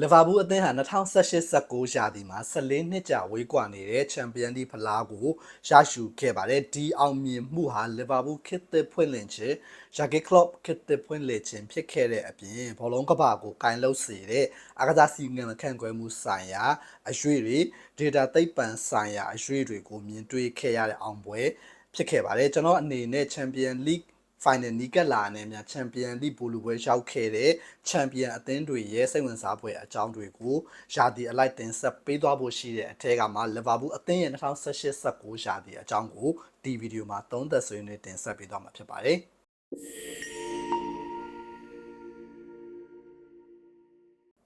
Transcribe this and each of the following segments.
လီဗာပူးအသင်းဟာ2018-19ရာသီမှာ14နှစ်ကြာဝေးကွာနေတဲ့ချန်ပီယံလိဖလားကိုရရှိခဲ့ပါတယ်ဒီအောင်မြင်မှုဟာလီဗာပူးခေတ်သစ်ဖွင့်လှစ်ခြင်းယာဂီကလော့ခေတ်သစ်ဖွင့်လှစ်ခြင်းဖြစ်ခဲ့တဲ့အပြင်ဘောလုံးကပ္ပကိုကင်လုတ်စေတဲ့အာကစားစီငံခန့်ခွဲမှုဆိုင်ရာအရွေတွေ data သိပ္ပံဆိုင်ရာအရွေတွေကိုမြင်တွေ့ခဲ့ရတဲ့အောင်ပွဲဖြစ်ခဲ့ပါတယ်ကျွန်တော်အနေနဲ့ချန်ပီယံလိ final နီးကပ်လာနဲ့များချန်ပီယံလိဘူလူပွဲရောက်ခဲ့တဲ့ချန်ပီယံအသင်းတွေရဲ့စိတ်ဝင်စားဖွယ်အကြောင်းတွေကိုယာတီအလိုက်တင်ဆက်ပေးသွားဖို့ရှိတဲ့အထက်ကမှလီဗာပူးအသင်းရဲ့2018-19ရာသီအကြောင်းကိုဒီဗီဒီယိုမှာသုံးသက်ဆွေးနွေးတင်ဆက်ပေးသွားမှာဖြစ်ပါတယ်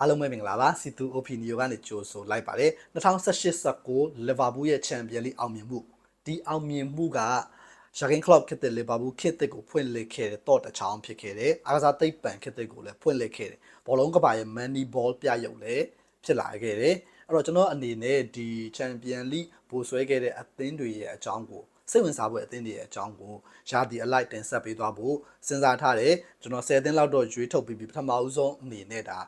အားလုံးပဲမင်္ဂလာပါစီတူ opinion ကနေကြိုဆိုလိုက်ပါတယ်2018-19လီဗာပူးရဲ့ချန်ပီယံလိအောင်မြင်မှုဒီအောင်မြင်မှုက ရှာကင်ကလော့ခေတ်တဲ့လီဗာပူးခေတ်တဲ့ကိုဖွင့်လှစ်ခဲ့တဲ့တော့တချောင်းဖြစ်ခဲ့တယ်အားကစားသိပ္ပံခေတ်တဲ့ကိုလည်းဖွင့်လှစ်ခဲ့တယ်ဘောလုံးကပါရဲ့ money ball ပြရုပ်လည်းဖြစ်လာခဲ့တယ်အဲ့တော့ကျွန်တော်အနေနဲ့ဒီချန်ပီယံလိပိုဆွဲခဲ့တဲ့အသင်းတွေရဲ့အကြောင်းကိုစိတ်ဝင်စားဖို့အသင်းတွေရဲ့အကြောင်းကိုရာသီအလိုက်တင်ဆက်ပေးသွားဖို့စဉ်းစားထားတယ်ကျွန်တော်10သင်းလောက်တော့ရွေးထုတ်ပြီးပြီပထမဦးဆုံးအနေနဲ့ဒါ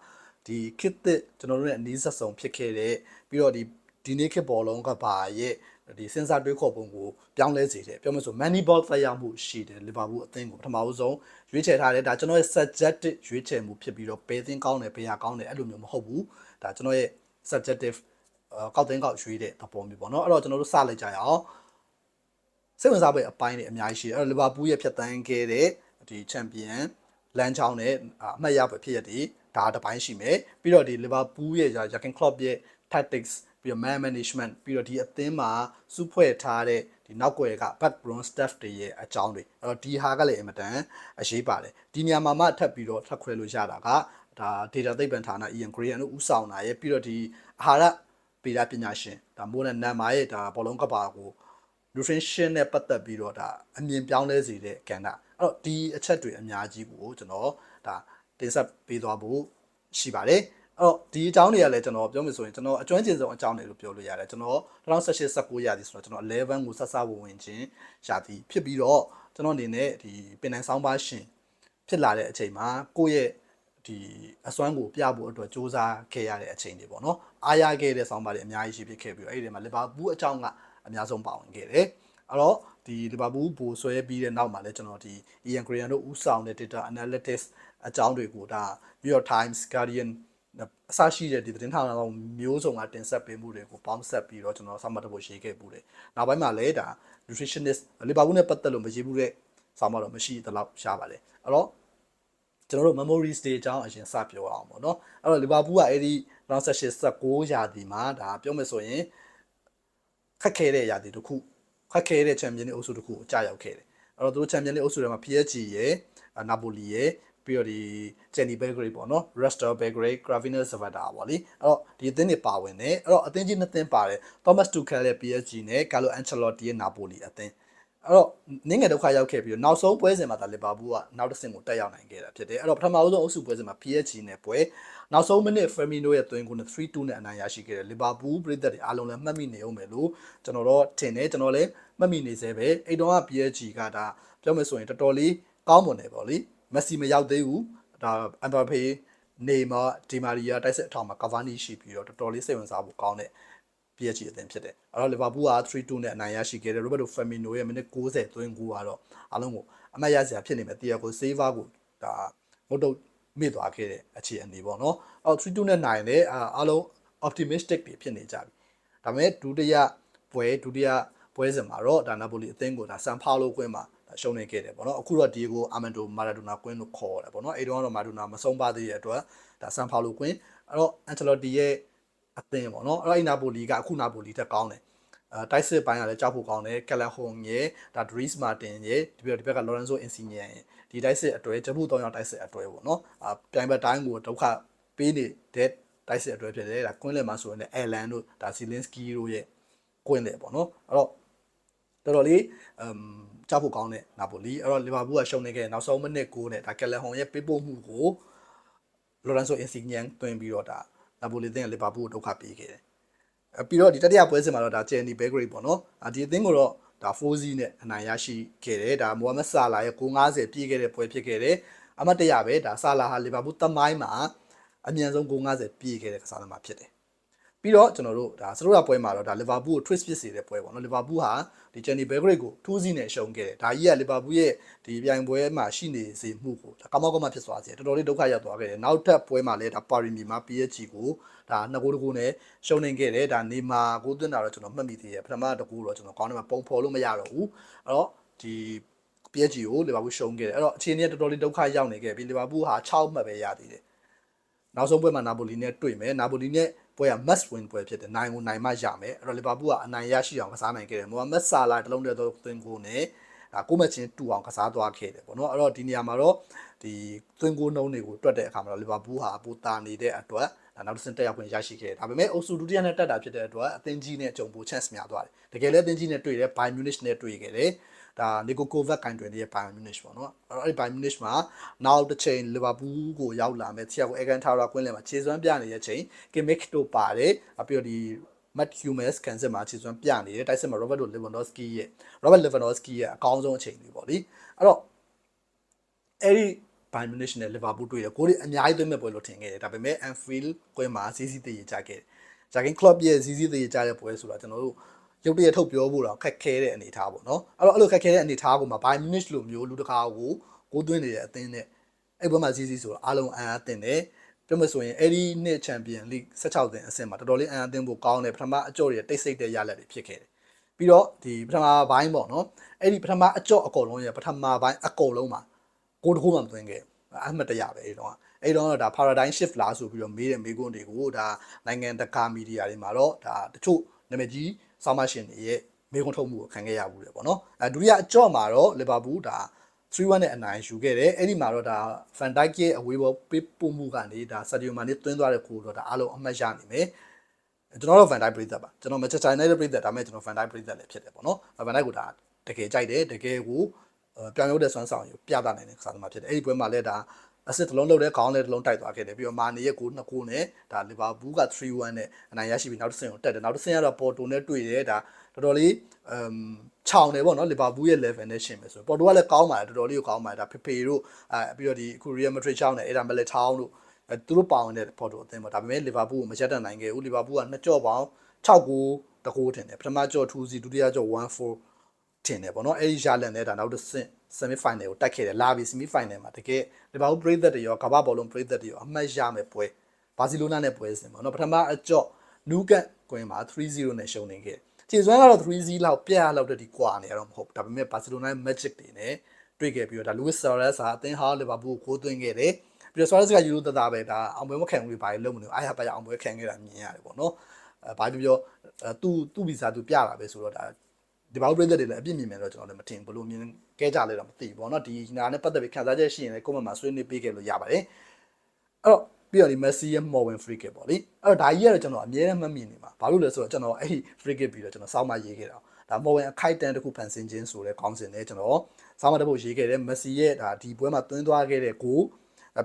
ဒီခစ်တဲ့ကျွန်တော်တို့ရဲ့အနည်းဆက်ဆုံးဖြစ်ခဲ့တဲ့ပြီးတော့ဒီဒီနေ့ခေတ်ဘောလုံးကပါရဲ့ ဒီစဉ်းစားတွေးခေါ်ပုံကိုပြောင်းလဲစေတယ်ပြောမလို့ဆို money ball သက်ရောက်မှုရှိတယ်လီဗာပူးအသင်းကိုပထမဦးဆုံးရွေးချယ်ထားတယ်ဒါကျွန်တော်ရဲ့ subjective ရွေးချယ်မှုဖြစ်ပြီးတော့ဘယ်သင်းကောင်းတယ်ဘယ်ဟာကောင်းတယ်အဲ့လိုမျိုးမဟုတ်ဘူးဒါကျွန်တော်ရဲ့ subjective ကောက်တင်းကောက်ရွေးတဲ့သဘောမျိုးပေါ့နော်အဲ့တော့ကျွန်တော်တို့စလိုက်ကြရအောင်စိတ်ဝင်စားဖွယ်အပိုင်းတွေအများကြီးရှိတယ်အဲ့တော့လီဗာပူးရဲ့ဖြတ်တန်းခဲ့တဲ့ဒီချန်ပီယံလမ်းချောင်းနဲ့အမှတ်ရဖွယ်ဖြစ်ရတဲ့ဒါတစ်ပိုင်းရှိမယ်ပြီးတော့ဒီလီဗာပူးရဲ့ယာကင်ကလော့ရဲ့ tactics ပြီးတော့ man management ပြီးတော့ဒီအသင်းမှာစုဖွဲ့ထားတဲ့ဒီနောက်ွယ်က background staff တွေရဲ့အကြောင်းတွေအဲ့တော့ဒီဟာကလည်းအင်မတန်အရေးပါတယ်ဒီနေရာမှာမှထပ်ပြီးတော့ထပ်ခွဲလို့ရတာကဒါ data သိပ္ပံဌာန Ian Graham တို့ဦးဆောင်တာရဲ့ပြီးတော့ဒီအာဟာရဗေဒပညာရှင်ဒါမိုးနဲ့နမ်မာရဲ့ဒါဘောလုံးကပါကို nutrition နဲ့ပတ်သက်ပြီးတော့ဒါအမြင်ပြောင်းလဲစေတဲ့ကဏ္ဍအဲ့တော့ဒီအချက်တွေအများကြီးကိုကျွန်တော်ဒါတင်ဆက်ပေးသွားဖို့ရှိပါတယ် အဲ့တော့ဒီအကြောင်းတွေကလည်းကျွန်တော်ပြောမယ်ဆိုရင်ကျွန်တော်အကျွမ်းကျင်ဆုံးအကြောင်းတွေလို့ပြောလို့ရတယ်ကျွန်တော်2018 19ရာသီဆိုတော့ကျွန်တော်11ကိုဆက်စဝင်ဝင်ချင်းရာသီဖြစ်ပြီးတော့ကျွန်တော်အနေနဲ့ဒီပင်နိုင်ဆောင်ပါရှင်ဖြစ်လာတဲ့အချိန်မှာကိုယ့်ရဲ့ဒီအစွမ်းကိုပြဖို့အတွက်စ조사ခဲ့ရတဲ့အချိန်တွေပေါ့နော်အားရခဲ့တဲ့ဆောင်ပါတွေအများကြီးရှိဖြစ်ခဲ့ပြီးတော့အဲ့ဒီမှာလီဗာပူးအကြောင်းကအများဆုံးပါဝင်ခဲ့တယ်အဲ့တော့ဒီလီဗာပူးဘိုဆွဲပြီးတဲ့နောက်မှာလည်းကျွန်တော်ဒီ Ian Graham တို့ဦးဆောင်တဲ့ data analytics အကြောင်းတွေကိုဒါ New York Times Guardian အစရှိတဲ့ဒီသတင်းဌာနတော်မျိုးစုံကတင်ဆက်ပေးမှုတွေကိုပေါင်းဆက်ပြီးတော့ကျွန်တော်ဆောင်းမတ်တဖို့ရေးခဲ့ပူတယ်။နောက်ပိုင်းမှာလည်းဒါ nutritionist လီဗာပူးနဲ့ပတ်သက်လို့မရေးဘူးတဲ့ဆောင်းမတ်တော့မရှိသလောက်ရှားပါတယ်။အဲ့တော့ကျွန်တော်တို့ memories day အကြောင်းအရင်စပြောအောင်ပေါ့နော်။အဲ့တော့လီဗာပူးကအဲ့ဒီ2018 19ရာသီမှာဒါပြောမယ်ဆိုရင်ခက်ခဲတဲ့ရာသီတစ်ခုခက်ခဲတဲ့ချန်ပီယံလိအုပ်စုတစ်ခုကိုကြာရောက်ခဲ့တယ်။အဲ့တော့သူတို့ချန်ပီယံလိအုပ်စုထဲမှာ PSG ရယ်နာပိုလီရယ် ပြီးတော့ဒီ Jenny Belgrade ပေါ့နော် Rester Belgrade Gravina Zavada ပေါ့လေအဲ့တော့ဒီအသင်းတွေပါဝင်တယ်အဲ့တော့အသင်းကြီးနှစ်သင်းပါတယ် Thomas Tuchel ရဲ့ PSG နဲ့ Carlo Ancelotti ရဲ့ Napoli အသင်းအဲ့တော့နင်းငယ်ဒုက္ခရောက်ခဲ့ပြီးတော့နောက်ဆုံးပွဲစဉ်မှာဒါလီဗာပူးကနောက်တစ်ဆင့်ကိုတက်ရောက်နိုင်ခဲ့တာဖြစ်တယ်အဲ့တော့ပထမဆုံးအုပ်စုပွဲစဉ်မှာ PSG နဲ့ပွဲနောက်ဆုံးမိနစ် Firmino ရဲ့သွင်းကိုနဲ့3-2နဲ့အနိုင်ရရှိခဲ့တယ်လီဗာပူးပြည်သက်တွေအားလုံးလည်းမှတ်မိနေအောင်မယ်လို့ကျွန်တော်တို့ထင်တယ်ကျွန်တော်လည်းမှတ်မိနေသေးပဲအဲ့တော့က PSG ကဒါပြောမယ်ဆိုရင်တော်တော်လေးကောင်းမွန်တယ်ပေါ့လေ မက်ဆီမရောက်သေးဘူးဒါအမ်ဘာဖေးနေမာဒီမာရီယာတိုက်စစ်အထောင်မှာကာဗာနီရှိပြီးတော့တော်တော်လေးစိတ်ဝင်စားဖို့ကောင်းတဲ့ PSG အသင်းဖြစ်တယ်အဲ့တော့လီဗာပူးက3-2နဲ့အနိုင်ရရှိခဲ့တယ်ရိုဘတ်တိုဖက်မီနိုရဲ့မိနစ်60သွင်းကူကတော့အားလုံးကိုအမှတ်ရစရာဖြစ်နေမယ်တီယာကိုဆေးဗာကိုဒါမုတ်တုတ်မိသွားခဲ့တဲ့အခြေအနေပေါ့နော်အဲ့3-2နဲ့နိုင်တယ်အားလုံး optimistic တွေဖြစ်နေကြပြီဒါပေမဲ့ဒုတိယပွဲဒုတိယပွဲစဉ်မှာတော့ဒါနာပိုလီအသင်းကိုဒါဆန်ဖာလိုကွင်းမှာ ရှုံးနေခဲ့တယ်ပေါ့နော်အခုတော့ဒီကိုအာမန်တိုမာရာဒိုနာကွင်းလို့ခေါ်တယ်ပေါ့နော်အဲ့တော့တော့မာရာဒိုနာမဆုံးပါသေးတဲ့အတွက်ဒါဆန်ဖာလိုကွင်းအဲ့တော့အန်ချယ်လော်တီရဲ့အသင်းပေါ့နော်အဲ့တော့အဲ့နာပိုလီကအခုနာပိုလီတက်ကောင်းတယ်အဲတိုက်စစ်ပိုင်းကလည်းကြောက်ဖို့ကောင်းတယ်ကက်လက်ဟွန်ရဲ့ဒါဒရီစ်မာတင်ရဲ့ဒီဘက်ဒီဘက်ကလော်ရန်ဆိုအင်စီနီယန်ရဲ့ဒီတိုက်စစ်အတွဲဂျပူ၃ယောက်တိုက်စစ်အတွဲပေါ့နော်အပြိုင်ဘက်တိုင်းကိုဒုက္ခပေးနေတဲ့တိုက်စစ်အတွဲဖြစ်တယ်ဒါကွင်းလယ်မှာဆိုရင်လည်းအဲလန်တို့ဒါစီလင်စကီတို့ရဲ့ကွင်းလယ်ပေါ့နော်အဲ့တော့ တော်တော်လေးအမ်ကြောက်ဖို့ကောင်းတဲ့နာပိုလီအဲ့တော့လီဗာပူးကရှုံးနေခဲ့နောက်ဆုံးမိနစ်9နဲ့ဒါကယ်လဟွန်ရဲ့ပေးပို့မှုကိုလိုရန်ဆိုအင်စီနီယန်တွင်ပြီးတော့ဒါနာပိုလီတင်လီဗာပူးကိုဒုက္ခပေးခဲ့တယ်အပြီးတော့ဒီတတိယပွဲစဉ်မှာတော့ဒါဂျယ်နီဘဲဂရိတ်ပေါ့နော်အဒီအသင်းကိုတော့ဒါ4စီးနဲ့အနိုင်ရရှိခဲ့တယ်ဒါမိုဟာမက်ဆာလာရဲ့950ပြည့်ခဲ့တဲ့ပွဲဖြစ်ခဲ့တယ်အမတ်တရပဲဒါဆာလာဟာလီဗာပူးတမိုင်းမှာအမြန်ဆုံးဂိုး90ပြည့်ခဲ့တဲ့ကစားသမားဖြစ်တယ် ပြီးတော့ကျွန်တော်တို့ဒါစတိုရာပွဲမှာတော့ဒါလီဗာပူးကို twist ဖြစ်စေတဲ့ပွဲပေါ့နော်လီဗာပူးဟာဒီဂျန်နီဘယ်ဂရိတ်ကိုထိုးစီးနဲ့ရှုံးခဲ့တယ်ဒါကြီးကလီဗာပူးရဲ့ဒီပြိုင်ပွဲမှာရှိနေစေမှုကိုဒါကောင်းကောင်းမှဖြစ်သွားစေတော်တော်လေးဒုက္ခရောက်သွားခဲ့တယ်နောက်ထပ်ပွဲမှာလည်းဒါပါရီမီမှာ PSG ကိုဒါနှစ်ကိုးတစ်ကိုးနဲ့ရှုံးနေခဲ့တယ်ဒါနေမာကိုသွင်းတာတော့ကျွန်တော်မှတ်မိသေးတယ်ပထမတစ်ကိုးတော့ကျွန်တော်ကောင်းတယ်မှာပုံဖော်လို့မရတော့ဘူးအဲ့တော့ဒီ PSG ကိုလီဗာပူးရှုံးခဲ့တယ်အဲ့တော့အခြေအနေကတော်တော်လေးဒုက္ခရောက်နေခဲ့ပြီလီဗာပူးဟာ6မှတ်ပဲရသေးတယ်နောက်ဆုံးပွဲမှာနာပိုလီနဲ့တွေ့မယ်နာပိုလီနဲ့ ပွဲက must win ပွဲဖြစ်တယ်နိုင်ကိုနိုင်မှရမယ်အဲ့တော့လီဗာပူးကအနိုင်ရရှိအောင်ကစားနိုင်ခဲ့တယ်မိုဟာမက်ဆာလာတလုံးတည်းသောသွင်းကိုနဲ့ဒါကိုမချင်းတူအောင်ကစားသွားခဲ့တယ်ပေါ့နော်အဲ့တော့ဒီနေရာမှာတော့ဒီသွင်းကိုနှုံးတွေကိုတွက်တဲ့အခါမှာတော့လီဗာပူးဟာပူတာနေတဲ့အတွက်ဒါနောက်တစ်ဆင့်တက်ရောက်ခွင့်ရရှိခဲ့တယ်ဒါပေမဲ့အုပ်စုဒုတိယနဲ့တက်တာဖြစ်တဲ့အတွက်အသင်းကြီးနဲ့ကြုံဖို့ chance များသွားတယ်တကယ်လည်းအသင်းကြီးနဲ့တွေ့တယ် Bayern Munich နဲ့တွေ့ခဲ့တယ် ဒါနီကိုကိုဗက်ကင်တွင်ရဲ့ Bayern Munich ပေါ့နော်အဲ့တော့အဲ့ Bayern Munich မှာနောက်တစ်ချိန်လီဗာပူးကိုရောက်လာမယ်ဆီယာကိုအကန်ထာရာကွင်းလယ်မှာခြေစွမ်းပြနေတဲ့အချိန်ကင်မစ်တို့ပါတယ်ပြီးတော့ဒီ Matt Hummels ကန်စစ်မှာခြေစွမ်းပြနေတယ်တိုက်စစ်မှာ Robert Lewandowski ရဲ့ Robert Lewandowski ရဲ့အကောင်းဆုံးအချိန်တွေပေါ့လေအဲ့တော့အဲ့ဒီ Bayern Munich နဲ့ Liverpool တွေ့တယ်ကိုယ်တွေအများကြီးသွင်းမဲ့ပွဲလို့ထင်ခဲ့တယ်ဒါပေမဲ့ Anfield ကွင်းမှာစီးစီးတည်ရကြခဲ့တယ်ဂျာကင်ကလော့ရဲ့စီးစီးတည်ရကြတဲ့ပွဲဆိုတာကျွန်တော်တို့ ရုပ်တရက်ထုတ်ပြောဖို့တော့ခက်ခဲတဲ့အနေအထားပေါ့နော်အဲ့တော့အဲ့လိုခက်ခဲတဲ့အနေအထားကိုမှ Bayern Munich လိုမျိုးလူတကာကိုကိုသွင်းနေတဲ့အသင်းနဲ့အဲ့ဘက်မှာစီးစီးဆိုတော့အားလုံးအံ့အားတင်တယ်ပြမဆိုရင်အဲ့ဒီနှစ်ချန်ပီယံလိ16သင်းအဆင့်မှာတော်တော်လေးအံ့အားတင်ဖို့ကောင်းတယ်ပထမအကြော့တွေတိတ်ဆိတ်တဲ့ရလဒ်တွေဖြစ်ခဲ့တယ်ပြီးတော့ဒီပထမပိုင်းပေါ့နော်အဲ့ဒီပထမအကြော့အကုန်လုံးရဲ့ပထမပိုင်းအကုန်လုံးမှာကိုတခုမှမသွင်းခဲ့အမှတ်တရပဲအဲ့တော့အဲ့တော့ဒါ paradigm shift လားဆိုပြီးတော့မေးတဲ့မေးခွန်းတွေကိုဒါနိုင်ငံတကာမီဒီယာတွေမှာတော့ဒါတချို့နာမည်ကြီး ဆောင်းမရှင်တွေရဲ့မေးခွန်းထုတ်မှုကိုခံခဲ့ရဘူးလေပေါ့နော်အဲဒုတိယအကြော့မှာတော့လီဗာပူးဒါ3-1နဲ့အနိုင်ယူခဲ့တယ်အဲ့ဒီမှာတော့ဒါဖန်ဒိုက်ရဲ့အဝေးဘောပေးပို့မှုကနေဒါဆာဒီယိုမာနေသွင်းသွားတဲ့ကိုတော့ဒါအားလုံးအမှတ်ရနိုင်မယ်ကျွန်တော်တို့ Van Dijk ပြည်သက်ပါကျွန်တော် Manchester United ပြည်သက်ဒါပေမဲ့ကျွန်တော် Van Dijk ပြည်သက်လည်းဖြစ်တယ်ပေါ့နော် Van Dijk ကဒါတကယ်ကြိုက်တယ်တကယ်ကိုပြောင်းရုပ်တဲ့စွမ်းဆောင်ရပြသနိုင်တဲ့ကစားသမားဖြစ်တယ်အဲ့ဒီပွဲမှာလည်းဒါ အစစ်တစ်လုံးလုံးတဲ့ခေါင်းလေးတစ်လုံးတိုက်သွားခဲ့တယ်ပြီးတော့မာနီရဲ့ကိုနှစ်ကိုနဲ့ဒါလီဗာပူးက3-1နဲ့အနိုင်ရရှိပြီးနောက်တစ်ဆင့်ကိုတက်တယ်နောက်တစ်ဆင့်ကတော့ပေါ်တိုနဲ့တွေ့တယ်ဒါတော်တော်လေးအမ်ချောင်တယ်ပေါ့နော်လီဗာပူးရဲ့ level နဲ့ရှင်မယ်ဆိုပေါ်တိုကလည်းကောင်းပါတယ်တော်တော်လေးကိုကောင်းပါတယ်ဒါဖေဖေတို့အဲပြီးတော့ဒီအခု Real Madrid ချောင်းနဲ့အဲ့ဒါမလက်ထောင်းတို့အဲသူတို့ပါဝင်တဲ့ပေါ်တိုအသင်းပေါ့ဒါပေမဲ့လီဗာပူးကိုမရက်တတ်နိုင်ခဲ့ဘူးလီဗာပူးကနှစ်ကြော့ပေါင်း6ဂိုးတကိုးထင်တယ်ပထမကြော့2စီဒုတိယကြော့1-4 ထင်တယ်ပေါ့နော်အဲ့ဒီရလန်နဲ့ဒါနောက်တစ်ဆင့် semi final ကိုတက်ခဲ့တယ်လာပြီး semi final မှာတကယ်လီဗာပူးပရိသတ်တွေရောကမ္ဘာဘောလုံးပရိသတ်တွေရောအမှတ်ရမယ်ပွဲဘာစီလိုနာနဲ့ပွဲစဉ်ပေါ့နော်ပထမအကြော့နူးကန်ကွင်းမှာ3-0နဲ့ရှုံးနေခဲ့ခြေစွမ်းကတော့3-0လောက်ပြရလောက်တဲ့ဒီကွာနေရတော့မဟုတ်ဒါပေမဲ့ဘာစီလိုနာရဲ့ magic တွေနဲ့တွေ့ခဲ့ပြီးတော့ဒါ Luis Suarez ဟာအသင်းဟာလီဗာပူးကိုကိုးသွင်းခဲ့တယ်ပြီးတော့ Suarez ကယူလို့တသားပဲဒါအောင်ပွဲမခံဘူးဘာလို့လုံးမလို့အားရပါရအောင်ပွဲခံခဲ့တာမြင်ရတယ်ပေါ့နော်အဲဘာပြောပြောသူသူ့ဗီဇာသူပြတာပဲဆိုတော့ဒါ ဒီဘောက်ပရိသတ်တွေလည်းအပြစ်မြင်မယ်တော့ကျွန်တော်လည်းမထင်ဘလို့မြင်ခဲ့ကြလဲတော့မသိဘူးပေါ့နော်ဒီနာနဲ့ပတ်သက်ပြီးခံစားချက်ရှိရင်လည်းကိုယ့်မှာဆွေးနွေးပေးခဲ့လို့ရပါတယ်အဲ့တော့ပြီးတော့ဒီ Messi ရဲ့ Morgan free kick ပေါ့လေအဲ့တော့ဒါကြီးကတော့ကျွန်တော်အမြဲတမ်းမှတ်မိနေမှာဘာလို့လဲဆိုတော့ကျွန်တော်အဲ့ဒီ free kick ပြီးတော့ကျွန်တော်စောင်းမရေးခဲ့တာဒါ Morgan အခိုက်တန်းတစ်ခုဖန်ဆင်းခြင်းဆိုတဲ့ခေါင်းစဉ်နဲ့ကျွန်တော်စောင်းမတစ်ပုတ်ရေးခဲ့တယ် Messi ရဲ့ဒါဒီပွဲမှာသွင်းသွားခဲ့တဲ့ဂိုး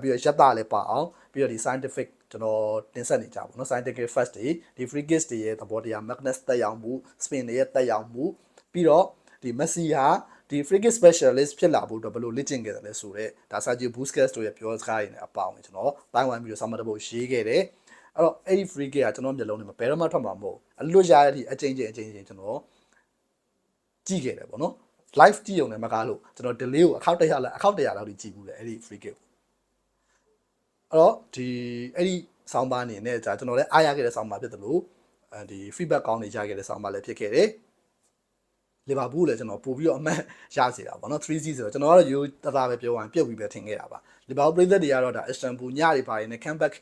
ပြီးတော့ရက်တာလည်းပါအောင်ပြီးတော့ဒီ scientific ကျွန်တော်တင်ဆက်နေကြပါဘောเนาะ scientific first တွေဒီ free kicks တွေရဲ့သဘောတရား Magnus တက်ရောက်မှု spin တွေရဲ့တက်ရောက်မှု ပြီးတော့ဒီ Messi ဟာဒီ free kick specialist ဖြစ်လာဖို့တော့ဘယ်လိုလေ့ကျင့်ခဲ့တယ်လဲဆိုတော့ဒါ Sergio Busquets တို့ရဲ့ပြောစကားတွေနဲ့အပေါင်းကျွန်တော်တိုင်းဝိုင်းပြီးတော့ summer တပုတ်ရေးခဲ့တယ်အဲ့တော့အဲ့ဒီ free kick ကကျွန်တော်မျိုးလုံးတွေမှာဘယ်တော့မှထွက်မှာမဟုတ်အလွတ်ရတဲ့အထိအချိန်ချင်းအချိန်ချင်းကျွန်တော်ကြည့်ခဲ့တယ်ပေါ့နော် live ကြည့်ုံနဲ့မကားလို့ကျွန်တော် delay ကိုအခောက်တရလောက်အခောက်တရလောက်ကြီးကြည့်ဘူးလေအဲ့ဒီ free kick အဲ့တော့ဒီအဲ့ဒီဆောင်းပါအနေနဲ့じゃကျွန်တော်လည်းအားရခဲ့တဲ့ဆောင်းပါဖြစ်တယ်လို့အဲဒီ feedback ကောင်းနေကြခဲ့တဲ့ဆောင်းပါလည်းဖြစ်ခဲ့တယ် လီဗာပူးလည်းကျွန်တော်ပို့ပြီးတော့အမှတ်ရစေတာပေါ့နော်3-0ဆိုတော့ကျွန်တော်ကတော့ရိုးတသားပဲပြောရရင်ပြုတ်ပြီးပဲထင်ခဲ့တာပါလီဗာပူးပြည်သက်တွေကတော့ဒါအစ္စတန်ဘူလ်ညတွေပါနေ comeback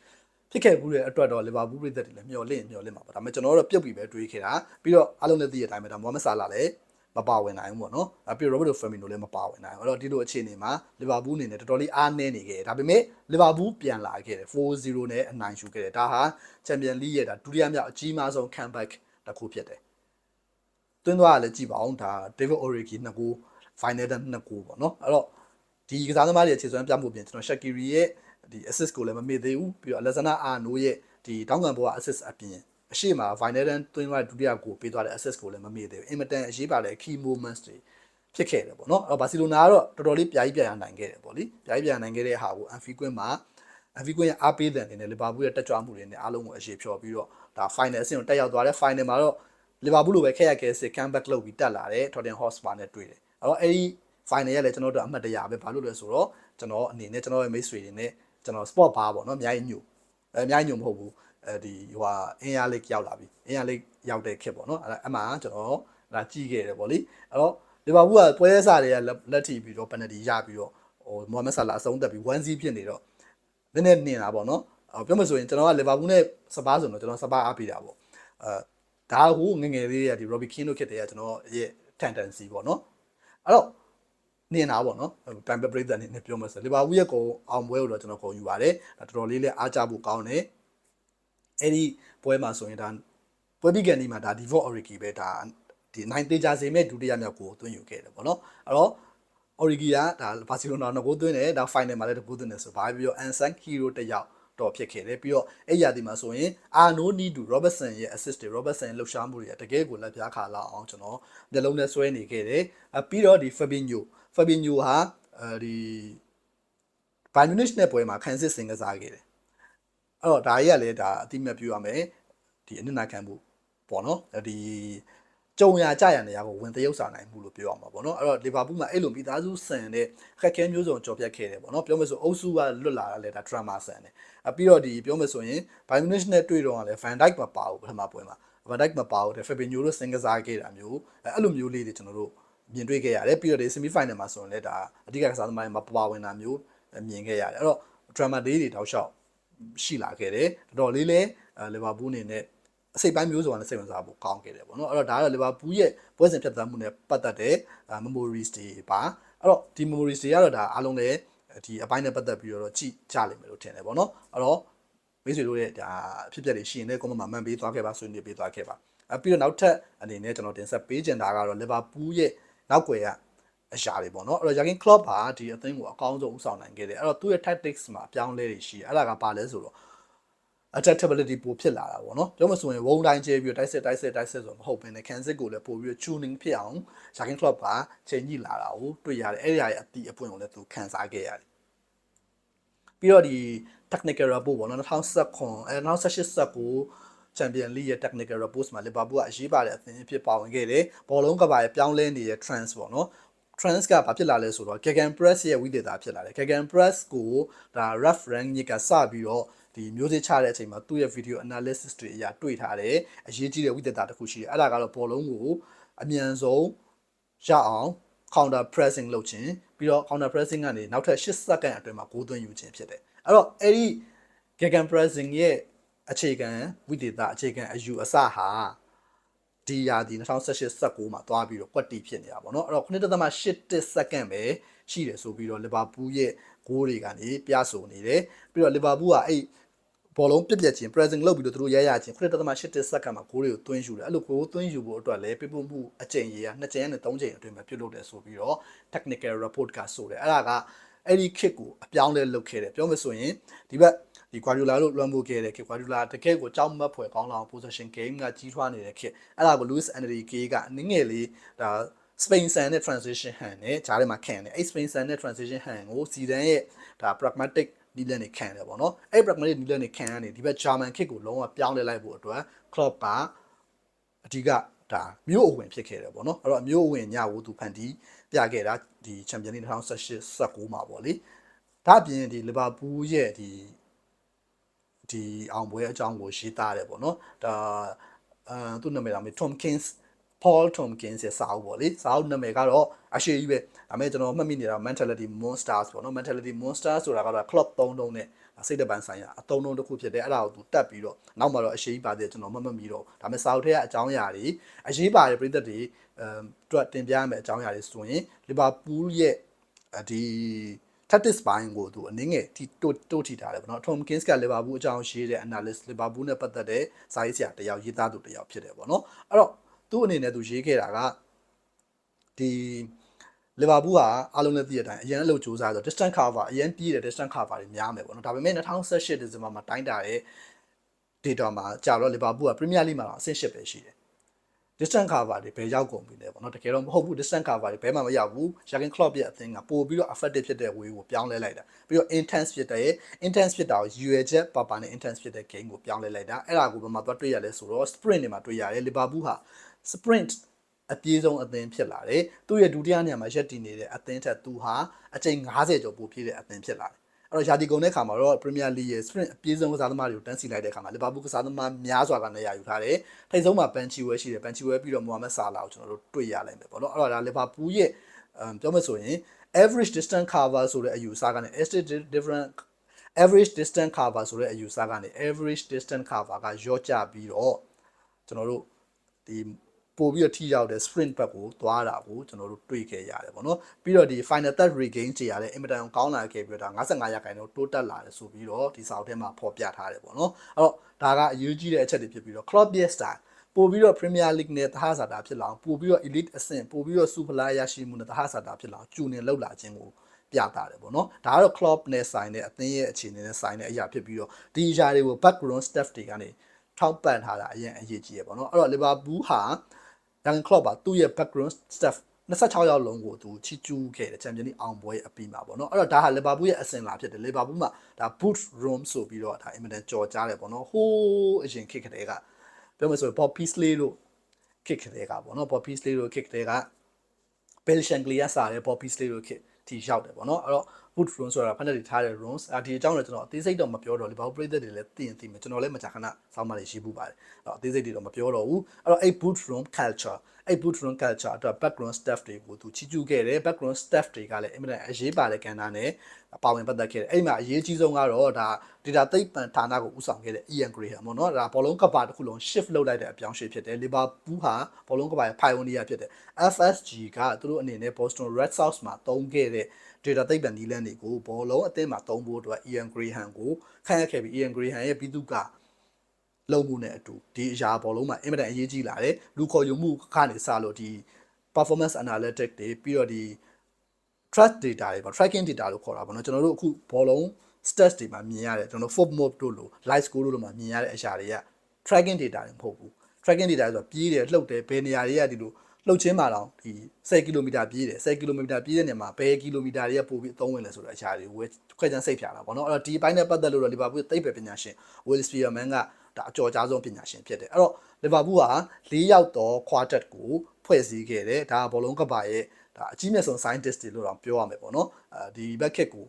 ဖြစ်ခဲ့ဘူးတဲ့အတွက်တော့လီဗာပူးပြည်သက်တွေလည်းမျှော်လင့်မျှော်လင့်မှာပါဒါပေမဲ့ကျွန်တော်တို့ပြုတ်ပြီးပဲတွေးခဲ့တာပြီးတော့အားလုံးလည်းသိတဲ့အတိုင်းပဲဒါမိုဟာမက်ဆာလာလည်းမပါဝင်နိုင်ဘူးပေါ့နော်။ပြီးတော့ Roberto Firmino လည်းမပါဝင်နိုင်ဘူး။အဲ့တော့ဒီလိုအခြေအနေမှာလီဗာပူးအနေနဲ့တော်တော်လေးအားနည်းနေခဲ့တယ်။ဒါပေမဲ့လီဗာပူးပြန်လာခဲ့တယ်4-0နဲ့အနိုင်ယူခဲ့တယ်။ဒါဟာချန်ပီယံလိရဲ့ဒါဒုတိယမြောက်အကြီးမားဆုံး comeback တစ်ခုဖြစ်တယ်။ သွင်းသွားရလဲကြည့်ပါအောင်ဒါ David Origi နှစ်ကို final တဲ့နှစ်ကိုပေါ့နော်။အဲ့တော့ဒီကစားသမားတွေအခြေစွမ်းပြမှုပြင်ကျွန်တော် Shaqiri ရဲ့ဒီ assist ကိုလည်းမမေ့သေးဘူးပြီးတော့ Alexander Arnold ရဲ့ဒီတောင်းကန်ဘောက assist အပြင်အရှိမ Vinalen သွင်းသွားတဲ့ဒုတိယကိုပေးသွားတဲ့ assist ကိုလည်းမမေ့သေးဘူးအင်မတန်အရေးပါတဲ့ key moments တွေဖြစ်ခဲ့တယ်ပေါ့နော်အဲ့တော့ဘာစီလိုနာကတော့တော်တော်လေးပြာကြီးပြာရနိုင်ခဲ့တယ်ပေါ့လေပြာကြီးပြာနိုင်ခဲ့တဲ့ဟာကို Anfield ကွင်းမှာအဗီကွင်းရဲ့အားပေးတဲ့အနေနဲ့လီဗာပူးရဲ့တက်ကြွမှုတွေနဲ့အားလုံးကိုအရှိဖြော်ပြီးတော့ဒါ final အဆင့်ကိုတက်ရောက်သွားတယ် final မှာတော့ လီဗာပူးလိုပဲခက်ရခဲစစ် comeback လုပ်ပြီးတက်လာတယ် Tottenham Hotspur နဲ့တွေ့တယ်အဲ့တော့အဲ့ဒီ final ရဲ့လည်းကျွန်တော်တို့အမှတ်တရပဲဘာလို့လဲဆိုတော့ကျွန်တော်အနေနဲ့ကျွန်တော်ရဲ့မိတ်ဆွေတွေနဲ့ကျွန်တော် sport bar ပေါ့နော်အများကြီးညို့အဲအများကြီးညို့မဟုတ်ဘူးအဲဒီဟိုဟာအင်ယာလိတ်ရောက်လာပြီအင်ယာလိတ်ရောက်တဲ့ခက်ပေါ့နော်အဲ့အမှကျွန်တော်ဒါကြည့်ခဲ့တယ်ပေါ့လေအဲ့တော့လီဗာပူးကပွဲစားတွေကလက်ထိပြီးတော့ပယ်နတီရပြီးတော့ဟိုမိုဟာမက်ဆာလာအဆုံးသက်ပြီး1-0ဖြစ်နေတော့နည်းနည်းနင်တာပေါ့နော်အော်ပြောမှဆိုရင်ကျွန်တော်ကလီဗာပူးနဲ့စပါးဆိုတော့ကျွန်တော်စပါးအားပေးတာပေါ့အဲ ဒါဟိုငငယ်လေးတွေကဒီ Robbie Keane တို့ခက်တယ်ကကျွန်တော်ရဲ့ tendency ပေါ့နော်အဲ့တော့နင်တာပေါ့နော်တမ်ပပရိသတ်အနေနဲ့ပြောမှဆိုလီဗာပူးရဲ့ကိုအောင်ပွဲကိုတော့ကျွန်တော်ခေါ်ယူပါတယ်တော်တော်လေးလည်းအားကြဖို့ကောင်းတယ်အဲ့ဒီပွဲမှာဆိုရင်ဒါပွဲပြီးကန်ဒီမှာဒါ Divock Origi ပဲဒါဒီနိုင်သေးကြစေမဲ့ဒုတိယမြောက်ကိုသွင်းယူခဲ့တယ်ပေါ့နော်အဲ့တော့ Origi ကဒါဘာစီလိုနာနှစ်ကိုသွင်းတယ်ဒါ final မှာလည်းတစ်ကိုသွင်းတယ်ဆိုဘာပြီးတော့ unsung hero တစ်ယောက် တော့ဖြစ်ခဲ့တယ်ပြီးတော့အဲ့ရဒီမှာဆိုရင် Arno Nidu Robertson ရဲ့ assist တွေ Robertson ရဲ့လှူရှားမှုတွေတကယ်ကိုလက်ပြားခါလာအောင်ကျွန်တော်မျက်လုံးနဲ့ဆွဲနေခဲ့တယ်အပြီးတော့ဒီ Fabinho Fabinho ဟာအဲဒီ Bayern Munich နဲ့ပွဲမှာခန်းစစ်စင်ကစားခဲ့တယ်အဲ့တော့ဒါကြီးကလည်းဒါအတိအမဲ့ပြုရမယ်ဒီအနစ်နာခံမှုပေါ့နော်ဒီ ကြုံရကြရနေရကိုဝင်တရုပ်ဆောင်နိုင်မှုလို့ပြောရမှာပေါ့နော်အဲ့တော့လီဗာပူးမှာအဲ့လိုမိသားစုဆန်တဲ့ခက်ခဲမျိုးစုံကြော်ပြတ်ခဲ့တယ်ပေါ့နော်ပြောမယ်ဆိုအုပ်စုကလွတ်လာတာလေဒါ drama ဆန်တယ်အပြီးတော့ဒီပြောမယ်ဆိုရင် Bayern Munich နဲ့တွေ့တော့ကလည်း Van Dijk မပါဘူးပထမပွဲမှာ Van Dijk မပါဘူးတဲ့ Fabinho တို့စင်ကစားခဲ့တာမျိုးအဲ့လိုမျိုးလေးတွေကျွန်တော်တို့မြင်တွေ့ခဲ့ရတယ်ပြီးတော့ဒီ semi final မှာဆိုရင်လည်းဒါအဓိကကစားသမားတွေမှာပါဝင်တာမျိုးမြင်ခဲ့ရတယ်အဲ့တော့ drama လေးတွေတောက်လျှောက်ရှိလာခဲ့တယ်တော်တော်လေးလဲလီဗာပူးအနေနဲ့ အစိပ်ပိုင်းမျိုးစုံနဲ့စိတ်ဝင်စားဖို့ကောင်းခဲ့တယ်ပေါ့နော်အဲ့တော့ဒါကတော့လီဗာပူးရဲ့ပွဲစဉ်ဖြတ်သန်းမှုနဲ့ပတ်သက်တဲ့ memories တွေပါအဲ့တော့ဒီ memories တွေကတော့ဒါအားလုံးလည်းဒီအပိုင်းနဲ့ပတ်သက်ပြီးတော့ကြည့်ကြလိမ့်မယ်လို့ထင်တယ်ပေါ့နော်အဲ့တော့မိတ်ဆွေတို့ရဲ့ဒါဖြစ်ပျက်တွေရှိရင်လည်း comment မှာမှန်ပေးသွားခဲ့ပါဆွေးနွေးပေးသွားခဲ့ပါအပြီးတော့နောက်ထပ်အနေနဲ့ကျွန်တော်တင်ဆက်ပေးချင်တာကတော့လီဗာပူးရဲ့နောက်ွယ်ကအရာတွေပေါ့နော်အဲ့တော့ Jurgen Klopp ဟာဒီအသင်းကိုအကောင်းဆုံးဦးဆောင်နိုင်ခဲ့တယ်အဲ့တော့သူ့ရဲ့ tactics မှာအပြောင်းလဲတွေရှိတယ်အဲ့ဒါကဘာလဲဆိုတော့ adaptability ပိုဖြစ်လာတာပေါ့နော်ပြောမဆိုရင်ဝုံတိုင်းကျဲပြီးတိုက်စစ်တိုက်စစ်တိုက်စစ်ဆိုမဟုတ်ဘဲနဲ့ခံစစ်ကိုလည်းပို့ပြီး tuning ဖြစ်အောင် Jurgen Klopp ကချိန်ညှိလာတာကိုတွေ့ရတယ်အဲ့ဒီအရာရဲ့အတိအပွင့်ကိုလည်းသူခံစားခဲ့ရတယ်ပြီးတော့ဒီ technical report ပေါ့နော်2019အဲ2018 Champion League ရဲ့ technical report မှာ Liverpool ကအရေးပါတဲ့အသင်းဖြစ်ပါဝင်ခဲ့တယ်ဘောလုံးကဘာရဲ့ပြောင်းလဲနေတဲ့ trends ပေါ့နော် trans ကဘာဖြစ်လာလဲဆိုတော့ Gagan Press ရဲ့ဝိသေသဖြစ်လာတယ် Gagan Press ကိုဒါ reference ညကစပြီးတော့ ဒီမျိုးစစ်ချတဲ့အချိန်မှာသူ့ရဲ့ video analysis တွေအရာတွေ့ထားတယ်အရေးကြီးတဲ့ဝိသေသတစ်ခုရှိတယ်အဲ့ဒါကတော့ဘောလုံးကိုအမြန်ဆုံးရအောင် counter pressing လုပ်ခြင်းပြီးတော့ counter pressing ကနေနောက်ထပ်8စက္ကန့်အတွင်းမှာဂိုးသွင်းယူခြင်းဖြစ်တယ်အဲ့တော့အဲ့ဒီ Gagan pressing ရဲ့အခြေခံဝိသေသအခြေခံအယူအဆဟာဒီရာဒီ2018-19မှာသွားပြီးတော့ကွက်တီဖြစ်နေတာပေါ့နော်အဲ့တော့9.8စက္ကန့်ပဲရှိတယ်ဆိုပြီးတော့လီဗာပူးရဲ့ဂိုးတွေကနေပြဆိုနေတယ်ပြီးတော့လီဗာပူးကအဲ့ ဘောလုံးပြက်ပြက်ချင်း pressing လုပ်ပြီးတော့သူတို့ရရချင်း9.8စက္ကန့်မှာဂိုးတွေကိုသွင်းယူတယ်အဲ့လိုဂိုးသွင်းယူဖို့အတွက်လည်းပြပမှုအကြိမ်ကြီးက2ကြိမ်နဲ့3ကြိမ်အတွင်းမှာပြုတ်လုပ်တယ်ဆိုပြီးတော့ technical report ကဆိုတယ်အဲ့ဒါကအဲ့ဒီ kit ကိုအပြောင်းလဲလုပ်ခဲ့တယ်ပြောမဆိုရင်ဒီဘက်ဒီ Guardiola လို့လွှမ်းမိုးခဲ့တဲ့ kit Guardiola တကယ်ကိုကြောက်မက်ဖွယ်ကောင်းလာအောင် possession game ကကြီးထွားနေတဲ့ kit အဲ့ဒါကို Luis Enrique ကအနည်းငယ်လေးဒါ Spain San နဲ့ transition hand နဲ့ဂျားထဲမှာခံတယ်အဲ့ Spain San နဲ့ transition hand ကိုစီဒန်ရဲ့ဒါ pragmatic နီလန်နေခံတယ်ပေါ့နော်အဲ့ pragmatic နီလန်နေခံကနေဒီဘက် German kick ကိုလုံးဝပြောင်းလဲလိုက်ဖို့အတွက် Klopp ကအဓိကဒါမျိုးအဝင်ဖြစ်ခဲ့တယ်ပေါ့နော်အဲ့တော့မျိုးအဝင်ညဝသူဖန်တီးပြခဲ့တာဒီ Champions League 2018 19မှာပေါ့လေဒါအပြင်ဒီ Liverpool ရဲ့ဒီဒီအောင်ပွဲအကြောင်းကိုရေးသားတယ်ပေါ့နော်ဒါအဲသူ့နာမည်က Tomkins Paul Tompkins ရဲ့စာအုပ်ပေါ့လေစာအုပ်နာမည်ကတော့အရှိကြီးပဲဒါပေမဲ့ကျွန်တော်မှတ်မိနေတာ mentality monsters ပေါ့နော် mentality monsters ဆိုတာကတော့ club 3တုံးနဲ့စိတ်တပန်းဆိုင်ရာအတုံးတုံးတစ်ခုဖြစ်တယ်အဲ့ဒါကိုသူတက်ပြီးတော့နောက်မှာတော့အရှိကြီးပါတယ်ကျွန်တော်မှတ်မမီတော့ဒါပေမဲ့စာအုပ်ထဲကအကြောင်းအရာတွေအရေးပါတယ်ပြည်သက်တွေအဲအတွက်တင်ပြရမယ့်အကြောင်းအရာတွေဆိုရင် Liverpool ရဲ့ဒီ tactics ဘိုင်းကိုသူအနည်းငယ်ထိတိုးတိုးထိထားတယ်ဗောနော် Tom Kings က Liverpool အကြောင်းရေးတဲ့ analyst Liverpool နဲ့ပတ်သက်တဲ့စာရေးဆရာတယောက်ရေးသားသူတယောက်ဖြစ်တယ်ဗောနော်အဲ့တော့ သူ့အနေနဲ့သူရေးခဲ့တာကဒီလီဗာပူးဟာအားလုံးလည်းသိတဲ့အတိုင်းအရန်အလုပ်စူးစမ်းဆို distance cover အရန်ပြီးတဲ့ distance cover တွေများမယ်ပေါ့နော်ဒါပေမဲ့2018ဒီဇင်ဘာမှာတိုင်းတာတဲ့ data မှာကြာတော့လီဗာပူးက Premier League မှာတော့အဆင့်၈ပဲရှိတယ် distance cover တွေဘယ်ရောက်ကုန်ပြီလဲပေါ့နော်တကယ်တော့မဟုတ်ဘူး distance cover တွေဘယ်မှမရောက်ဘူး Jurgen Klopp ရဲ့အသင်းကပို့ပြီးတော့ effective ဖြစ်တဲ့ way ကိုပြောင်းလဲလိုက်တာပြီးတော့ intense ဖြစ်တဲ့ intense ဖြစ်တာကိုရွယ်ချက်ပါပါနဲ့ intense ဖြစ်တဲ့ game ကိုပြောင်းလဲလိုက်တာအဲ့ဒါကိုဘယ်မှာသွားတွေ့ရလဲဆိုတော့ sprint တွေမှာတွေ့ရတယ် Liverpool ဟာ sprint အပြေးဆုံးအသင်းဖြစ်လာတယ်သူ့ရဲ့ဒုတိယနေရာမှာရက်တည်နေတဲ့အသင်းထက်သူဟာအချိန်90ကျော်ပိုပြေးတဲ့အသင်းဖြစ်လာတယ်အဲ့တော့ယာတီကုန်တဲ့ခါမှာတော့ Premier League ရဲ့ sprint အပြေးဆုံးကစားသမားတွေကိုတန်းစီလိုက်တဲ့ခါမှာ Liverpool ကစားသမားများစွာကနေရာယူထားတယ်ထိပ်ဆုံးမှာ Panchilwell ရှိတယ် Panchilwell ပြီးတော့ Mohamed Salah ကိုကျွန်တော်တို့တွေ့ရနိုင်မယ်ပေါ့နော်အဲ့တော့ဒါ Liverpool ရဲ့ပြောမယ်ဆိုရင် average distance cover ဆိုတဲ့အယူအဆကနေ estate different average distance cover ဆိုတဲ့အယူအဆကနေ average distance cover ကရော့ကျပြီးတော့ကျွန်တော်တို့ဒီ ပို့ပြီးတော့ထိရောက်တဲ့ sprint ဘက်ကိုသွားတာကိုကျွန်တော်တို့တွေ့ခဲ့ရတယ်ပေါ့နော်ပြီးတော့ဒီ final third regain တွေရတဲ့အင်မတန်ကောင်းလာခဲ့ပြီးတော့ဒါ55ရာခိုင်နှုန်းတိုးတက်လာတယ်ဆိုပြီးတော့ဒီစာအုပ်ထဲမှာဖော်ပြထားတယ်ပေါ့နော်အဲ့တော့ဒါကအရေးကြီးတဲ့အချက်တွေဖြစ်ပြီးတော့ Klopp ရဲ့ style ပို့ပြီးတော့ Premier League နဲ့တဟဆာတာဖြစ်လာအောင်ပို့ပြီးတော့ elite အဆင့်ပို့ပြီးတော့ super လာရရှိမှုနဲ့တဟဆာတာဖြစ်လာအောင်ကျူနေလောက်လာခြင်းကိုပြတာတယ်ပေါ့နော်ဒါကတော့ club နဲ့ဆိုင်တဲ့အသင်းရဲ့အခြေအနေနဲ့ဆိုင်တဲ့အရာဖြစ်ပြီးတော့ဒီအရာတွေကို background staff တွေကနေထောက်ပံ့ထားတာအရင်အရေးကြီးရပေါ့နော်အဲ့တော့ Liverpool ဟာ Jurgen Klopp ပါသူ့ရဲ့ background staff 26ရောက်လုံးကိုသူချီကျူးခဲ့တယ်ချန်ပီယံလိအောင်ပွဲအပြီးမှာပေါ့နော်အဲ့တော့ဒါဟာလီဗာပူးရဲ့အစင်လာဖြစ်တယ်လီဗာပူးမှာဒါ boot room ဆိုပြီးတော့ဒါအင်မတန်ကြော်ကြားတယ်ပေါ့နော်ဟိုးအရင်ခစ်ခတဲ့ကပြောမယ်ဆိုရင် Bob Paisley တို့ခစ်ခတဲ့ကပေါ့နော် Bob Paisley တို့ခစ်ခတဲ့က Bill Shankly ကစားတဲ့ Bob Paisley တို့ခစ်တီရောက်တယ်ပေါ့နော်အဲ့တော့ boot room ဆိုတာဖက်နေထားတဲ့ rooms အဒီအကြောင်းလည်းကျွန်တော်အသေးစိတ်တော့မပြောတော့လီဗာပူးပြည်သက်တွေလည်းသိရင်သိမယ်ကျွန်တော်လည်းမကြာခဏစောင်းမလေးရှိဘူးပါတယ်အဲ့တော့အသေးစိတ်တွေတော့မပြောတော့ဘူးအဲ့တော့အဲ့ boot room culture အဲ့ boot room culture အတွက် background staff တွေကိုသူချီးကျူးခဲ့တယ် background staff တွေကလည်းအင်မတန်အရေးပါတဲ့ကဏ္ဍနဲ့ပါဝင်ပတ်သက်ခဲ့တယ်အဲ့မှာအရေးကြီးဆုံးကတော့ဒါ data သိပ္ပံဌာနကိုဦးဆောင်ခဲ့တဲ့ Ian Graham ပေါ့နော်ဒါဘောလုံးကပါတစ်ခုလုံး shift လုပ်လိုက်တဲ့အပြောင်းအရွှေ့ဖြစ်တယ် Liverpool ဟာဘောလုံးကပါရဲ့ pioneer ဖြစ်တယ် FSG ကသူတို့အနေနဲ့ Boston Red Sox မှာတုံးခဲ့တဲ့ data သိပ္ပံနည်းလမ်းတွေကိုဘောလုံးအသင်းမှာတုံးဖို့အတွက် Ian Graham ကိုခန့်ရခဲ့ပြီး Ian Graham ရဲ့ပြီးသူကလုံမှုနဲ့အတူဒီအရာဘောလုံးမှာအင်မတန်အရေးကြီးလာတယ်လူခေါ်ယူမှုကနေစလို့ဒီ performance analytics တွေပြီးတော့ဒီ track data တွေပေါ့ tracking data လို့ခေါ်တာပေါ့နော်ကျွန်တော်တို့အခုဘောလုံး stats တွေမှာမြင်ရတယ်ကျွန်တော် foot move တို့လို့ live score တို့လို့မှာမြင်ရတဲ့အရာတွေက tracking data တွေမဟုတ်ဘူး tracking data ဆိုတော့ပြေးတယ်လှုပ်တယ်ဘယ်နေရာတွေကဒီလို လှုပ်ချင်းမှာတော့ဒီ10ကီလိုမီတာပြေးတယ်10ကီလိုမီတာပြေးတဲ့နေရာမှာဘယ်ကီလိုမီတာတွေကပို့ပြီးအသုံးဝင်လဲဆိုတဲ့အရာတွေဝယ်ခွဲချမ်းစိတ်ဖြာတာပေါ့နော်အဲ့တော့ဒီဘိုင်းနဲ့ပတ်သက်လို့တော့လီဗာပူးသိပ္ပံပညာရှင် Will Spearman ကဒါအကျော်ကြားဆုံးပညာရှင်ဖြစ်တယ်အဲ့တော့လီဗာပူးဟာ၄ရောက်တော့ quartet ကိုဖွဲ့စည်းခဲ့တယ်ဒါဘောလုံးကပါရဲ့ဒါအကြီးမြတ်ဆုံး scientist တွေလို့တော့ပြောရမယ်ပေါ့နော်အဲဒီဘက်ခက်ကို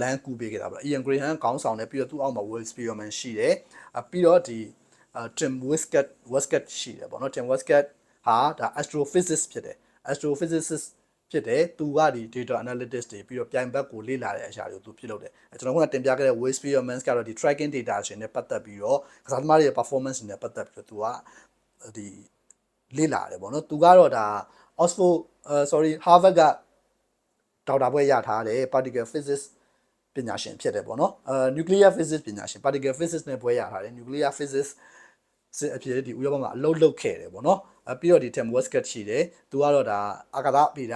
လမ်းကူးပေးခဲ့တာပေါ့ Ian Graham ခေါင်းဆောင်တယ်ပြီးတော့သူ့အောက်မှာ Will Spearman ရှိတယ်ပြီးတော့ဒီ Tim Wiskett Wiskett ရှိတယ်ပေါ့နော် Tim Wiskett ဟာဒါ astrophysics ဖြစ်တယ် astrophysicist ဖြစ်တယ်သူကဒီ data analytics တွေပြီးတော့ပြိုင်ဘက်ကိုလေ့လာတဲ့အရာတွေကိုသူပြုလုပ်တယ်အဲကျွန်တော်ကတင်ပြခဲ့တဲ့ Will Spearman ကတော့ဒီ tracking data ရှင်နဲ့ပတ်သက်ပြီးတော့ကစားသမားတွေရဲ့ performance တွေနဲ့ပတ်သက်ပြီးတော့သူကဒီလေ့လာတယ်ပေါ့နော်သူကတော့ဒါ Oxford uh, sorry Harvard ကဒေါက်တာဘွဲ့ရထားတယ် particle physics ပညာရှင်ဖြစ်တယ်ပေါ့နော်အဲ nuclear physics ပညာရှင် particle physics နဲ့ဘွဲ့ရထားတယ် nuclear physics စစ်အဖြစ်ဒီဥရောပမှာအလုပ်လုပ်ခဲ့တယ်ပေါ့နော်အဲ ပြီးတော့ဒီ Tim Westcott ရှိတယ်သူကတော့ဒါအာကာသဗေဒ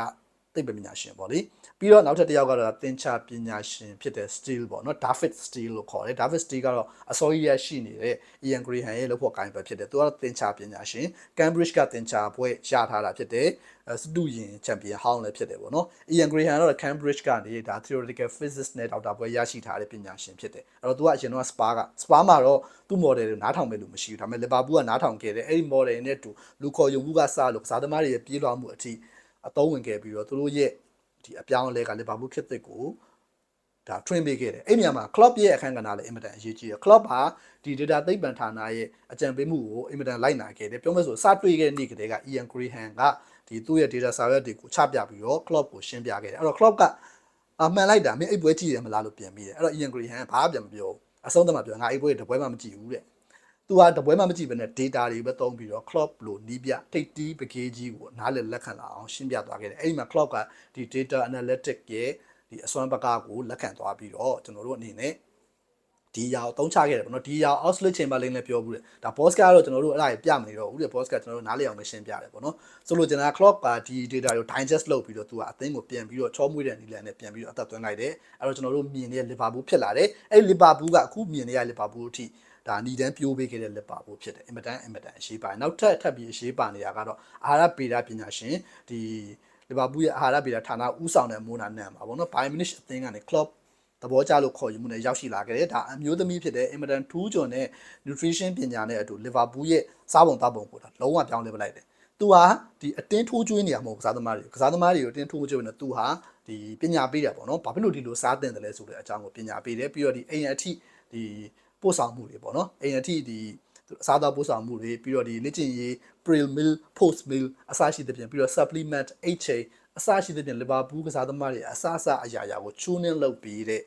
သိပ္ပံပညာရှင်ပေါ့လေပြီးတော့နောက်ထပ်တစ်ယောက်ကတော့သင်္ချာပညာရှင်ဖြစ်တဲ့ Steele ပေါ့နော် David Steele လို့ခေါ်တယ် David Steele ကတော့အစောကြီးရရှိနေတဲ့ Ian Graham ရဲ့လုပ်ဖို့ကိုင်ပဲဖြစ်တယ်သူကတော့သင်္ချာပညာရှင် Cambridge ကသင်္ချာဘွဲ့ရထားတာဖြစ်တယ်စတူရင်ချန်ပီယံဟောင်းလည်းဖြစ်တယ်ပေါ့နော် Ian Graham ကတော့ Cambridge ကနေဒါ theoretical physics နဲ့ဒေါက်တာဘွဲ့ရရှိထားတဲ့ပညာရှင်ဖြစ်တယ်အဲ့တော့သူကအရင်တော့ Spa က Spa မှာတော့သူ့ model ကိုနားထောင်မဲ့လို့မရှိဘူးဒါပေမဲ့ Liverpool ကနားထောင်ခဲ့တယ်အဲ့ဒီ model နဲ့တူလူခေါ်ယုံမှုကစလို့ကစားသမားတွေရဲ့ပြေးလွှားမှုအထိ အသုံးဝင်ခဲ့ပြီးတော့သူတို့ရဲ့ဒီအပြောင်းအလဲက Liverpool ဖြစ်တဲ့ကိုဒါ train ပေးခဲ့တယ်အဲ့ဒီနေရာမှာ club ရဲ့အခန်းကဏ္ဍလည်းအင်မတန်အရေးကြီးတယ် club ဟာဒီ data သိပ္ပံဌာနရဲ့အကြံပေးမှုကိုအင်မတန်လိုက်နာခဲ့တယ်ပြောမယ်ဆိုစတွေ့ခဲ့တဲ့နေ့ကတည်းက Ian Graham ကဒီသူ့ရဲ့ data စာရွက်တွေကိုချပြပြီးတော့ club ကိုရှင်းပြခဲ့တယ်အဲ့တော့ club ကအမှန်လိုက်တာမင်းအိတ်ပွဲကြည့်ရမလားလို့ပြန်ပြီးတယ်အဲ့တော့ Ian Graham ဘာမှပြန်မပြောအဆုံးသတ်မှပြောငါအိတ်ပွဲတပွဲမှမကြည့်ဘူးတဲ့ သူကတပွဲမှမကြည့်ဘဲနဲ့ data တွေပဲသုံးပြီးတော့ club လို့နီးပြထိတ်တီးပကေးကြီးကိုနားလည်လက်ခံလာအောင်ရှင်းပြသွားခဲ့တယ်အဲ့ဒီမှာ club ကဒီ data analytic ရဲ့ဒီအစွမ်းပကားကိုလက်ခံသွားပြီးတော့ကျွန်တော်တို့အနေနဲ့ဒီຢာကိုတုံးချခဲ့တယ်ပေါ့နော်ဒီຢာ Oxlade Chamberlain လည်းပြောဘူးတယ်ဒါ boss ကတော့ကျွန်တော်တို့အဲ့ဒါပြမနေတော့ဘူးတဲ့ boss ကကျွန်တော်တို့နားလည်အောင်ပဲရှင်းပြတယ်ပေါ့နော်ဆိုလို့ကျွန်တော် clock ကဒီ data ကို digest လုပ်ပြီးတော့သူကအသင်းကိုပြန်ပြီးတော့ချောမွေးတဲ့နည်းလမ်းနဲ့ပြန်ပြီးတော့အသက်သွင်းလိုက်တယ်အဲ့တော့ကျွန်တော်တို့မြင်နေတဲ့ Liverpool ဖြစ်လာတယ်အဲ့ Liverpool ကအခုမြင်နေရ Liverpool အထိ ဒါညီတန်းပြိုးပေးခဲ့တဲ့လီဗာပူးဖြစ်တယ်အင်မတန်အင်မတန်အရေးပါတယ်နောက်ထပ်ထပ်ပြီးအရေးပါနေတာကတော့အာဟာရပေတာပညာရှင်ဒီလီဗာပူးရဲ့အာဟာရပေတာဌာနဦးဆောင်တဲ့မိုးနာနန်ပါဗောနော်ဘိုင်မနစ်အသင်းကနေ club သဘောကျလို့ခေါ်ယူမှုနဲ့ရောက်ရှိလာခဲ့တယ်ဒါအမျိုးသမီးဖြစ်တဲ့အင်မတန်ထူးချွန်တဲ့ nutrition ပညာနဲ့အတူလီဗာပူးရဲ့စားပုံတောက်ပုံကိုဒါလုံးဝပြောင်းလဲပလိုက်တယ်သူဟာဒီအတင်းထိုးကျွေးနေရမဟုတ်ကစားသမားတွေကစားသမားတွေကိုအတင်းထိုးကျွေးနေသူဟာဒီပညာပေးတယ်ပေါ့နော်ဘာဖြစ်လို့ဒီလိုစားတင်တယ်လဲဆိုတဲ့အကြောင်းကိုပညာပေးတယ်ပြီးတော့ဒီအိမ်အထိဒီ ပို့ဆောင်မှုတွေပေါ့နော်အိမ်အထိဒီအစားအသောက်ပို့ဆောင်မှုတွေပြီးတော့ဒီလေ့ကျင့်ရေး pre meal post meal အစရှိသဖြင့်ပြီးတော့ supplement HA အစရှိသဖြင့်လီဗာပူးကစားသမားတွေအစအစအရာရာကိုချူးနှင်းလုပ်ပြီးတဲ့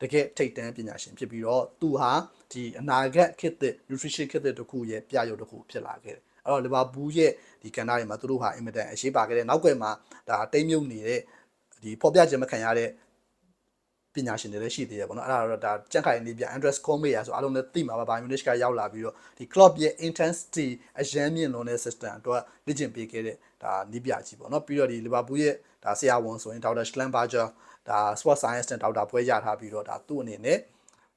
တကယ်ထိတ်တန်းပညာရှင်ဖြစ်ပြီးတော့သူဟာဒီအနာဂတ်ခေတ်သစ် nutrition ခေတ်သစ်တစ်ခုရဲ့ပြရုပ်တစ်ခုဖြစ်လာခဲ့တယ်အဲ့တော့လီဗာပူးရဲ့ဒီကဏ္ဍတွေမှာသူတို့ဟာအင်မတန်အရေးပါခဲ့တဲ့နောက်ွယ်မှာဒါတိမ်မြုပ်နေတဲ့ဒီဖော်ပြခြင်းမခံရတဲ့ ပညာရှင်တွေလည်းရှိသေးတယ်ပေါ့နော်အဲ့ဒါတော့ဒါကြက်ခိုင်နေပြ Andres Cormier ဆိုအားလုံးလည်းသိမှာပါ Bayern Munich ကရောက်လာပြီးတော့ဒီ club ရဲ့ intensity အရန်မြင့်လွန်တဲ့ system အတွက်လေ့ကျင့်ပေးခဲ့တဲ့ဒါနီးပြကြီးပေါ့နော်ပြီးတော့ဒီ Liverpool ရဲ့ဒါဆရာဝန်ဆိုရင် Dr. Schlemberger ဒါ sport science နဲ့ Dr. ပွဲရထားပြီးတော့ဒါသူ့အနေနဲ့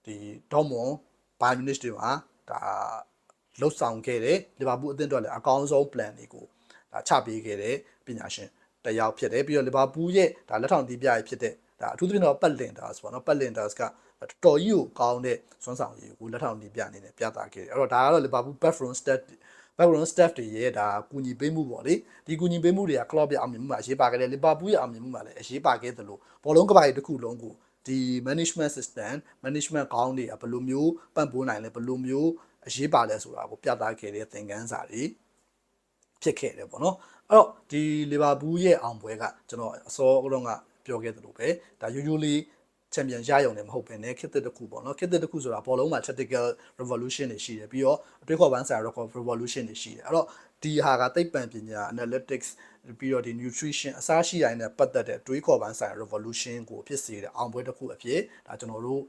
ဒီ Dortmund Bayern Munich တွေမှာဒါလှုပ်ဆောင်ခဲ့တဲ့ Liverpool အသင်းအတွက်လည်းအကောင်းဆုံး plan တွေကိုဒါချပေးခဲ့တဲ့ပညာရှင်တစ်ယောက်ဖြစ်တယ်ပြီးတော့ Liverpool ရဲ့ဒါလက်ထောင်တီးပြရေးဖြစ်တဲ့ ဒါအထူးသဖြင့်တော့ပတ်လင်တာဆိုပေါ့နော်ပတ်လင်တာကတော်တော်ကြီးကိုကောင်းတဲ့စွမ်းဆောင်ရည်ကိုလက်ထောင်တီးပြအနေနဲ့ပြသခဲ့တယ်အဲ့တော့ဒါကတော့ Liverpool background stat background staff တွေရဲ့ဒါကူညီပေးမှုပေါ့လေဒီကူညီပေးမှုတွေက club ရဲ့အောင်မြင်မှုမှာအရေးပါခဲ့တယ် Liverpool ရဲ့အောင်မြင်မှုမှာလည်းအရေးပါခဲ့သလိုဘောလုံးကဘာကြီးတစ်ခုလုံးကိုဒီ management system management ကောင်းတွေကဘယ်လိုမျိုးပံ့ပိုးနိုင်လဲဘယ်လိုမျိုးအရေးပါလဲဆိုတာကိုပြသခဲ့တဲ့သင်ခန်းစာတွေဖြစ်ခဲ့တယ်ပေါ့နော်အဲ့တော့ဒီလီဗာပူးရဲ့အောင်ပွဲကကျွန်တော်အစောကတော့က ပြောခဲ့သလိုပဲဒါရိုးရိုးလေးချန်ပီယံရရုံနဲ့မဟုတ်ဘဲနဲ့ခေတ်သစ်တစ်ခုပေါ့နော်ခေတ်သစ်တစ်ခုဆိုတာဘောလုံးမှာ tactical revolution တွေရှိတယ်ပြီးတော့အတွေးခေါ်ပန်းဆိုင် record revolution တွေရှိတယ်အဲ့တော့ဒီဟာကသိပ္ပံပညာ analytics ပြီးတော့ဒီ nutrition အစားရှိတိုင်းနဲ့ပတ်သက်တဲ့တွေးခေါ်ပန်းဆိုင် revolution ကိုဖြစ်စေတဲ့အောင်ပွဲတစ်ခုအဖြစ်ဒါကျွန်တော်တို့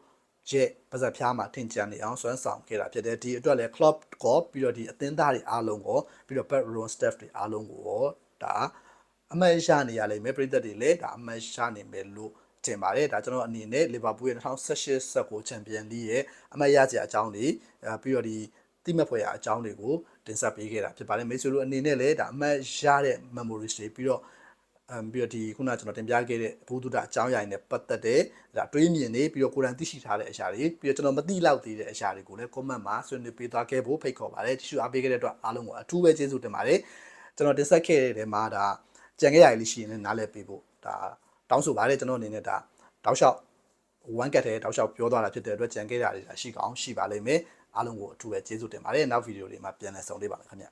ရဲ့ပါဇက်ဖျားမှာထင်ကြနေအောင်စွမ်းဆောင်ခဲ့တာဖြစ်တယ်ဒီအတွက်လည်း club ကောပြီးတော့ဒီအသင်းသားတွေအားလုံးကောပြီးတော့ backroom staff တွေအားလုံးကိုရောဒါ အမှတ်ရနေရလိမ့်မယ်ပြည်သက်တွေလည်းဒါအမှတ်ရနေမယ်လို့ထင်ပါတယ်ဒါကျွန်တော်အနေနဲ့လီဗာပူးရဲ့2018 19ချန်ပီယံလိရဲ့အမှတ်ရစရာအကြောင်းတွေအဲပြီးတော့ဒီတိမဲ့ဖွယ်ရာအကြောင်းတွေကိုတင်ဆက်ပေးခဲ့တာဖြစ်ပါတယ်မိတ်ဆွေတို့အနေနဲ့လည်းဒါအမှတ်ရတဲ့ memories တွေပြီးတော့အမ်ပြီးတော့ဒီခုနကကျွန်တော်တင်ပြခဲ့တဲ့ဘုဒ္ဓအကြောင်းအရာတွေနဲ့ပတ်သက်တဲ့ဒါတွေးမြင်နေပြီးတော့ကိုယ်တိုင်သိရှိထားတဲ့အရာတွေပြီးတော့ကျွန်တော်မသိလောက်သေးတဲ့အရာတွေကိုလည်း comment မှာဆွေးနွေးပေးသွားခဲ့ဖို့ဖိတ်ခေါ်ပါတယ်တ िश ူအားပေးခဲ့တဲ့အတွက်အားလုံးကိုအထူးပဲကျေးဇူးတင်ပါတယ်ကျွန်တော်တင်ဆက်ခဲ့တဲ့မှာဒါ ကြံခဲ့ရလေးရှိရင်လည်းနားလည်ပေးဖို့ဒါတောင်းဆိုပါတယ်ကျွန်တော်အနေနဲ့ဒါတောက်လျှောက်ဝမ်ကတ်တဲ့တောက်လျှောက်ပြောသွားတာဖြစ်တဲ့အတွက်ကြံခဲ့တာတွေရှိကောင်းရှိပါလိမ့်မယ်အားလုံးကိုအထူးပဲကျေးဇူးတင်ပါတယ်နောက်ဗီဒီယိုလေးမှာပြန်လည်ဆုံလေးပါမယ်ခင်ဗျ